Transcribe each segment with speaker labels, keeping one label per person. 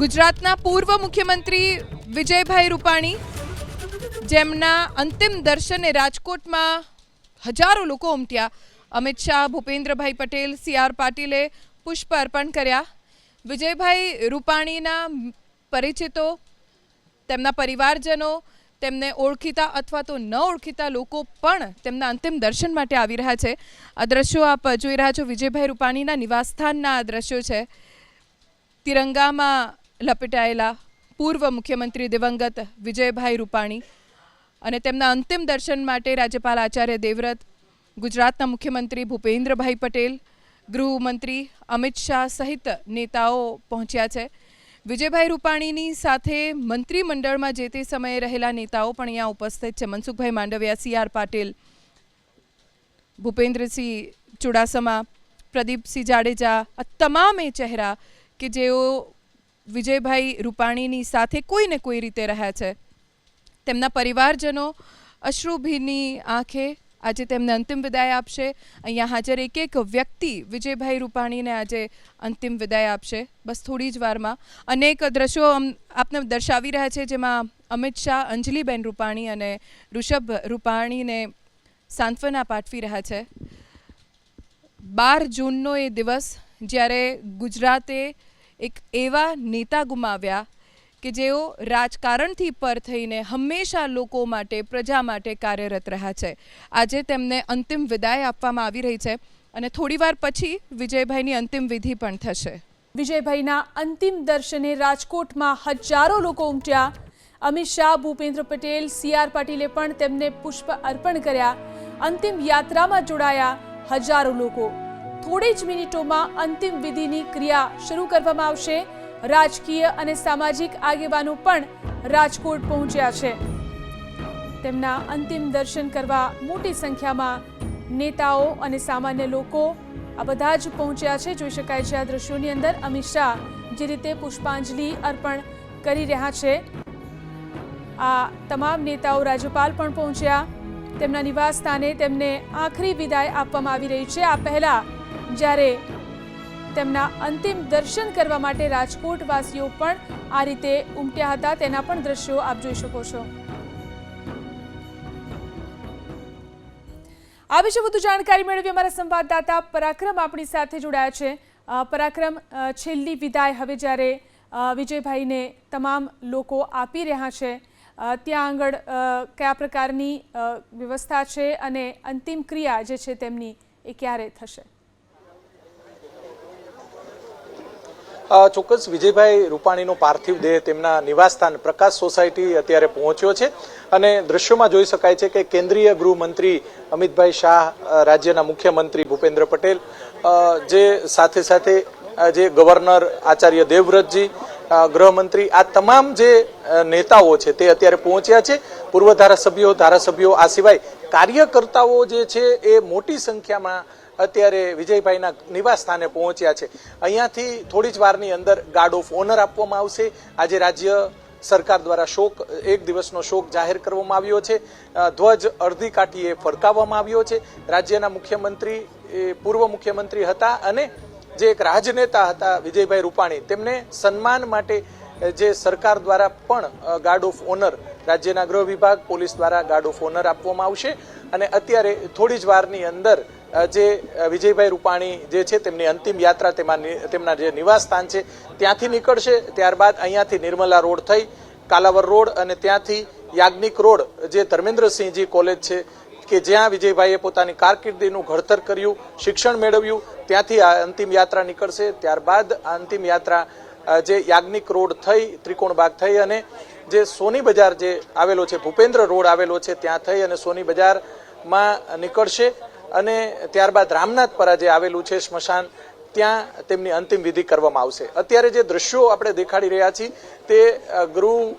Speaker 1: ગુજરાતના પૂર્વ મુખ્યમંત્રી વિજયભાઈ રૂપાણી, જેમના અંતિમ દર્શને રાજકોટમાં હજારો લોકો ઉમટ્યા. અમિત શાહ, ભૂપેન્દ્રભાઈ પટેલ, સી આર પાટીલે પુષ્પ અર્પણ કર્યા. વિજયભાઈ રૂપાણીના પરિચિતો, તેમના પરિવારજનો, તેમને ઓળખીતા અથવા તો ન ઓળખીતા લોકો પણ તેમના અંતિમ દર્શન માટે આવી રહ્યા છે. આ દ્રશ્યો આપ જોઈ રહ્યા છો વિજયભાઈ રૂપાણીના નિવાસસ્થાનના આ દ્રશ્યો છે. તિરંગામાં લપેટાયેલા પૂર્વ મુખ્યમંત્રી દિવંગત વિજયભાઈ રૂપાણી અને તેમના અંતિમ દર્શન માટે રાજ્યપાલ આચાર્ય દેવવ્રત, ગુજરાતના મુખ્યમંત્રી ભૂપેન્દ્રભાઈ પટેલ, ગૃહમંત્રી અમિત શાહ સહિત નેતાઓ પહોંચ્યા છે. વિજયભાઈ રૂપાણીની સાથે મંત્રીમંડળમાં જે તે સમયે રહેલા નેતાઓ પણ અહીંયા ઉપસ્થિત છે. મનસુખભાઈ માંડવિયા, સી આર પાટીલ, ભૂપેન્દ્રસિંહ ચુડાસમા, પ્રદીપસિંહ જાડેજા આ તમામે ચહેરા કે જેઓ વિજયભાઈ રૂપાણીની સાથે કોઈને કોઈ રીતે રહ્યા છે? તેમના પરિવારજનો અશ્રુભીની આંખે આજે તેમને અંતિમ વિદાય આપશે. અહીંયા હાજર એક એક વ્યક્તિ વિજયભાઈ રૂપાણીને આજે અંતિમ વિદાય આપશે. બસ થોડી જ વારમાં. અનેક દ્રશ્યો આપને દર્શાવી રહ્યા છે, જેમાં અમિત શાહ, અંજલિબેન રૂપાણી અને ઋષભ રૂપાણીને સાંત્વના પાઠવી રહ્યા છે. બાર જૂનનો એ દિવસ જ્યારે ગુજરાતે એક એવા નેતા ગુમાવ્યા કે જેઓ રાજકારણથી પર થઈને હંમેશા લોકો માટે, પ્રજા માટે કાર્યરત રહ્યા છે. આજે તેમને અંતિમ વિદાય આપવામાં આવી રહી છે અને થોડીવાર પછી વિજયભાઈની અંતિમ વિધિ પણ થશે.
Speaker 2: વિજયભાઈના અંતિમ દર્શને રાજકોટમાં હજારો લોકો ઉમટ્યા. અમિત શાહ, ભૂપેન્દ્ર પટેલ, સી આર પાટીલે પણ તેમને પુષ્પ અર્પણ કર્યા. અંતિમ યાત્રામાં જોડાયા હજારો લોકો. થોડી જ મિનિટોમાં અંતિમ વિધિની ક્રિયા શરૂ કરવામાં આવશે. રાજકીય અને સામાજિક આગેવાનો પણ રાજકોટ પહોંચ્યા છે. તેમના અંતિમ દર્શન કરવા મોટી સંખ્યામાં નેતાઓ અને સામાન્ય લોકો આ બધા જ પહોંચ્યા છે. જોઈ શકાય છે આ દ્રશ્યોની અંદર અમિત શાહ જે રીતે પુષ્પાંજલિ અર્પણ કરી રહ્યા છે. આ તમામ નેતાઓ રાજ્યપાલ પણ પહોંચ્યા. તેમના નિવાસ સ્થાને તેમને આખરી વિદાય આપવામાં આવી રહી છે. આ પહેલા જ્યારે તેમના અંતિમ દર્શન કરવા માટે રાજકોટ વાસીઓ પણ આ રીતે ઉમટ્યા હતા. તેના પણ દ્રશ્યો આપ જોઈ શકો છો. આ વિશે વધુ જાણકારી મેળવી અમારા સંવાદદાતા પરાક્રમ આપણી સાથે જોડાયા છે. પરાક્રમ છેલ્લી વિદાય હવે જ્યારે વિજયભાઈને તમામ લોકો આપી રહ્યા છે ત્યાં આગળ કયા પ્રકારની વ્યવસ્થા છે અને અંતિમ ક્રિયા જે છે તેમની એ ક્યારે થશે?
Speaker 3: ચોક્કસ વિજયભાઈ રૂપાણીનો પાર્થિવ દેહ તેમના નિવાસસ્થાન પ્રકાશ સોસાયટી અત્યારે પહોંચ્યો છે. અને દ્રશ્યોમાં જોઈ શકાય છે કે કેન્દ્રીય ગૃહમંત્રી અમિતભાઈ શાહ રાજ્યના મુખ્યમંત્રી ભૂપેન્દ્ર પટેલ જે સાથે સાથે જે ગવર્નર આચાર્ય દેવવ્રતજી ગૃહમંત્રી, આ તમામ જે નેતાઓ છે તે અત્યારે પહોંચ્યા છે. પૂર્વ ધારાસભ્યો ધારાસભ્યો આ સિવાય કાર્યકર્તાઓ જે છે એ મોટી સંખ્યામાં અત્યારે વિજયભાઈના નિવાસ સ્થાને પહોંચ્યા છે. અહીંયાથી થોડી જ વારની અંદર ગાર્ડ ઓફ ઓનર આપવામાં આવશે. આજે રાજ્ય સરકાર દ્વારા શોક, એક દિવસનો શોક જાહેર કરવામાં આવ્યો છે. ધ્વજ અડધી કાઠીએ ફરકાવવામાં આવ્યો છે. રાજ્યના મુખ્યમંત્રી પૂર્વ મુખ્યમંત્રી હતા અને જે એક રાજનેતા હતા વિજયભાઈ રૂપાણી, તેમને સન્માન માટે, જે સરકાર દ્વારા પણ ગાર્ડ ઓફ ઓનર રાજ્યના ગૃહ વિભાગ, પોલીસ દ્વારા ગાર્ડ ઓફ ઓનર આપવામાં આવશે. અને અત્યારે થોડી જ વારની અંદર જે વિજયભાઈ રૂપાણી જે છે, તેમની અંતિમ યાત્રા તેમાં તેમના જે નિવાસ સ્થાન છે, ત્યાંથી નીકળશે. ત્યારબાદ અહીંયાથી નિર્મલા રોડ થઈ કાલાવર રોડ અને ત્યાંથી યાજ્ઞિક રોડ, જે ધર્મેન્દ્રસિંહજી કોલેજ છે, કે જ્યાં વિજયભાઈએ પોતાની કારકિર્દીનું ઘડતર કર્યું, શિક્ષણ મેળવ્યું. ત્યાંથી આ અંતિમ યાત્રા નીકળશે. ત્યારબાદ આ અંતિમ યાત્રા જે યાજ્ઞિક રોડ થઈ ત્રિકોણબાગ થઈ અને જે સોની બજાર જે આવેલો છે, ભૂપેન્દ્ર રોડ આવેલો છે, ત્યાં થઈ અને સોની બજારમાં નીકળશે અને ત્યારબાદ રામનાથપરા જે આવેલું છે સ્મશાન, ત્યાં તેમની અંતિમ વિધિ કરવામાં આવશે. અત્યારે જે દ્રશ્યો આપણે દેખાડી રહ્યા છીએ, તે ગૃહ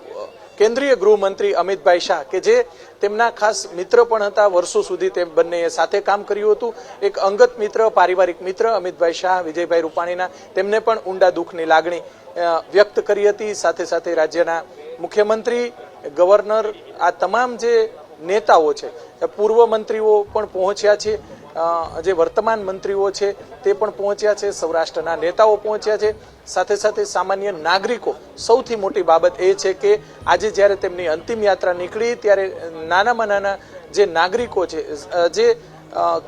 Speaker 3: કેન્દ્રીય ગૃહમંત્રી અમિતભાઈ શાહ, કે જે તેમના ખાસ મિત્ર પણ હતા, વર્ષો સુધી તે બંનેએ સાથે કામ કર્યું હતું. એક અંગત મિત્ર, પારિવારિક મિત્ર, અમિતભાઈ શાહ, વિજયભાઈ રૂપાણીના, તેમને પણ ઊંડા દુઃખની લાગણી વ્યક્ત કરી હતી. સાથે સાથે રાજ્યના મુખ્યમંત્રી, ગવર્નર, આ તમામ જે નેતાઓ છે પૂર્વ મંત્રીઓ પણ પહોંચ્યા છે. જે વર્તમાન મંત્રીઓ છે તે પણ પહોંચ્યા છે, સૌરાષ્ટ્રના નેતાઓ પહોંચ્યા છે. સાથે સાથે સામાન્ય નાગરિકો, સૌથી મોટી બાબત એ છે કે આજે જ્યારે તેમની અંતિમ યાત્રા નીકળી ત્યારે નાનામાં નાના જે નાગરિકો છે જે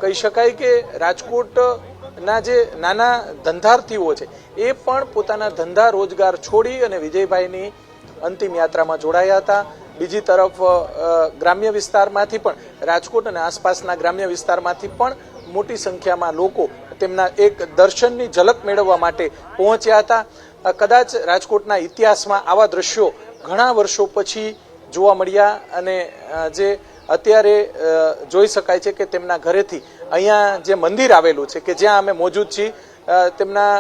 Speaker 3: કહી શકાય કે રાજકોટના જે નાના ધંધાર્થીઓ છે, એ પણ પોતાના ધંધા રોજગાર છોડી અને વિજયભાઈની અંતિમ યાત્રામાં જોડાયા હતા. બીજી તરફ ગ્રામ્ય વિસ્તારમાંથી પણ, રાજકોટ અને આસપાસના ગ્રામ્ય વિસ્તારમાંથી પણ મોટી સંખ્યામાં લોકો તેમના એક દર્શનની ઝલક મેળવવા માટે પહોંચ્યા હતા. કદાચ રાજકોટના ઇતિહાસમાં આવા દ્રશ્યો ઘણા વર્ષો પછી જોવા મળ્યા અને જે અત્યારે જોઈ શકાય છે કે તેમના ઘરેથી અહીંયા જે મંદિર આવેલું છે, કે જ્યાં અમે મોજૂદ છીએ તેમના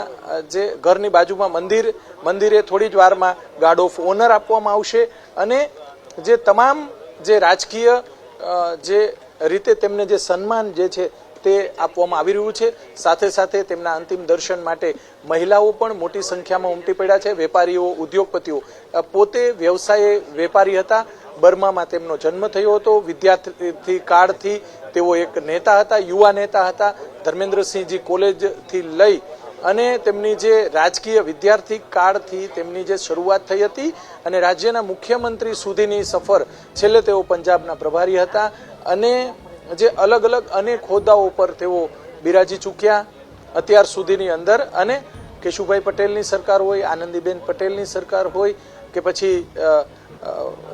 Speaker 3: જે ઘરની બાજુમાં મંદિર, મંદિરે થોડી જ વારમાં ગાર્ડ ઓફ ઓનર આપવામાં આવશે અને જે તમામ જે રાજકીય જે રીતે તેમને જે સન્માન જે છે તે આપવામાં આવી રહ્યું છે. સાથે સાથે તેમના અંતિમ દર્શન માટે મહિલાઓ પણ મોટી સંખ્યામાં ઉમટી પડ્યા છે. વેપારીઓ, ઉદ્યોગપતિઓ પોતે વ્યવસાયે વેપારી હતા. બર્મામાં તેમનો જન્મ થયો હતો. વિદ્યાર્થી કાળથી તેઓ એક નેતા હતા, યુવા નેતા હતા. ધર્મેન્દ્રસિંહજી કોલેજથી લઈ અને તેમની જે રાજકીય વિદ્યાર્થી કાળથી તેમની જે શરૂઆત થઈ હતી અને રાજ્યના મુખ્યમંત્રી સુધીની સફર છેલ્લે તેઓ પંજાબના પ્રભારી હતા અને જે અલગ અલગ અનેક હોદ્દાઓ પર તેઓ બિરાજી ચૂક્યા અત્યાર સુધીની અંદર અને કેશુભાઈ પટેલની સરકાર હોય, આનંદીબેન પટેલની સરકાર હોય કે પછી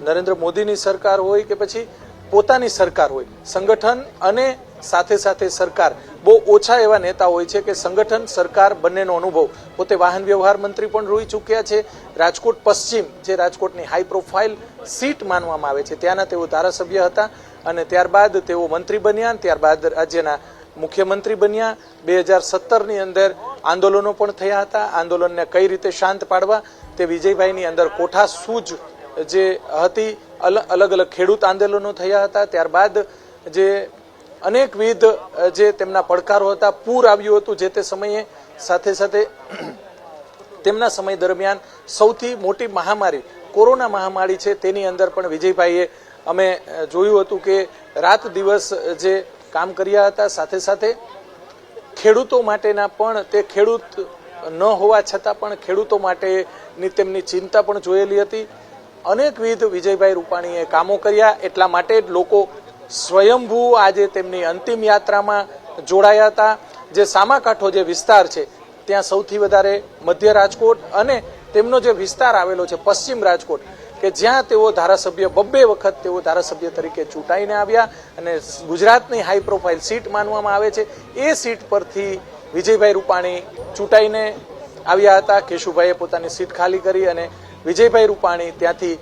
Speaker 3: નરેન્દ્ર મોદીની સરકાર હોય કે પછી પોતાની સરકાર હોય, સંગઠન અને સાથે સાથે સરકાર બહુ ઓછા એવા નેતા હોય છે કે સંગઠન, સરકાર બંનેનો અનુભવ. પોતે વાહન વ્યવહાર મંત્રી પણ રોઈ ચૂક્યા છે. રાજકોટ પશ્ચિમ, જે રાજકોટની હાઈ પ્રોફાઇલ સીટ માનવામાં આવે છે, ત્યાંના તેઓ ધારાસભ્ય હતા અને ત્યારબાદ તેઓ મંત્રી બન્યા, ત્યારબાદ રાજ્યના મુખ્યમંત્રી બન્યા. બે હજાર સત્તરની અંદર આંદોલનો પણ થયા હતા. આંદોલનને કઈ રીતે શાંત પાડવા તે વિજયભાઈની અંદર કોઠા સૂજ જે હતી, અલ- અલગ અલગ ખેડૂત આંદોલનો થયા હતા. ત્યારબાદ જે અનેકવિધ જે તેમના પડકારો હતા, પૂર આવ્યું હતું જે તે સમયે સાથે સાથે તેમના સમય દરમિયાન સૌથી મોટી મહામારી, કોરોના મહામારી છે તેની અંદર પણ વિજયભાઈએ અમે જોયું હતું કે રાત દિવસ જે કામ કર્યા હતા સાથે સાથે ખેડૂતો માટેના પણ તે ખેડૂત ન હોવા છતાં પણ ખેડૂતો માટેની તેમની ચિંતા પણ જોયેલી હતી. અનેકવિધ વિજયભાઈ રૂપાણીએ કામો કર્યા, એટલા માટે જ લોકો સ્વયંભૂ આજે તેમની અંતિમ યાત્રામાં જોડાયા હતા. જે સામાકાંઠો જે વિસ્તાર છે, ત્યાં સૌથી વધારે મધ્ય રાજકોટ અને તેમનો જે વિસ્તાર આવેલો છે, પશ્ચિમ રાજકોટ, કે જ્યાં તેઓ ધારાસભ્ય, બબ્બે વખત તેઓ ધારાસભ્ય તરીકે ચૂંટાઈને આવ્યા અને ગુજરાતની હાઈ પ્રોફાઇલ સીટ માનવામાં આવે છે. એ સીટ પરથી વિજયભાઈ રૂપાણી ચૂંટાઈને આવ્યા હતા. કેશુભાઈએ પોતાની સીટ ખાલી કરી અને વિજયભાઈ રૂપાણી ત્યાંથી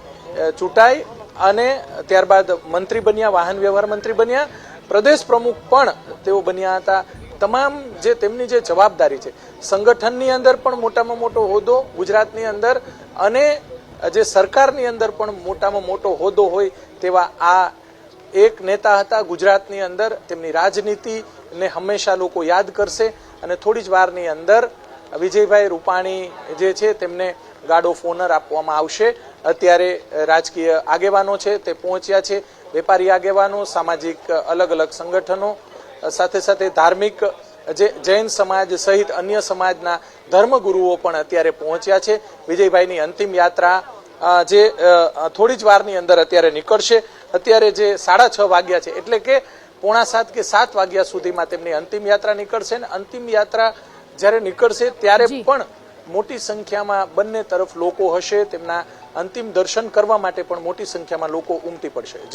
Speaker 3: ચૂંટાઈ અને ત્યારબાદ મંત્રી બન્યા, વાહન વ્યવહાર મંત્રી બન્યા, પ્રદેશ પ્રમુખ પણ તેઓ બન્યા હતા. તમામ જે તેમની જે જવાબદારી છે, સંગઠનની અંદર પણ મોટામાં મોટો હોદ્દો, ગુજરાતની અંદર અને જે સરકારની અંદર પણ મોટામાં મોટો હોદ્દો હોય તેવા આ એક નેતા હતા. ગુજરાતની અંદર તેમની રાજનીતિને હંમેશા લોકો યાદ કરશે અને થોડી જ વારની અંદર વિજયભાઈ રૂપાણી જે છે તેમને ગાર્ડ ઓફ ઓનર આપવામાં આવશે. અત્યારે રાજકીય આગેવાનો છે તે પહોંચ્યા છે. વેપારી આગેવાનો સામાજિક અલગ અલગ સંગઠનો સાથે સાથે ધાર્મિક જે જૈન સમાજ સહિત અન્ય સમાજના ધર્મગુરુઓ પણ અત્યારે પહોંચ્યા છે. વિજયભાઈની અંતિમ યાત્રા જે થોડી જ વારની અંદર અત્યારે નીકળશે. અત્યારે જે સાડા છ વાગ્યા છે એટલે કે પોણા સાત કે સાત વાગ્યા સુધીમાં તેમની અંતિમ યાત્રા નીકળશે અને અંતિમ યાત્રા જ્યારે નીકળશે ત્યારે પણ મોટી સંખ્યામાં બંને તરફ લોકો હશે. તેમના અંતિમ દર્શન કરવા માટે પણ મોટી સંખ્યામાં લોકો ઉમટી પડશે. જી.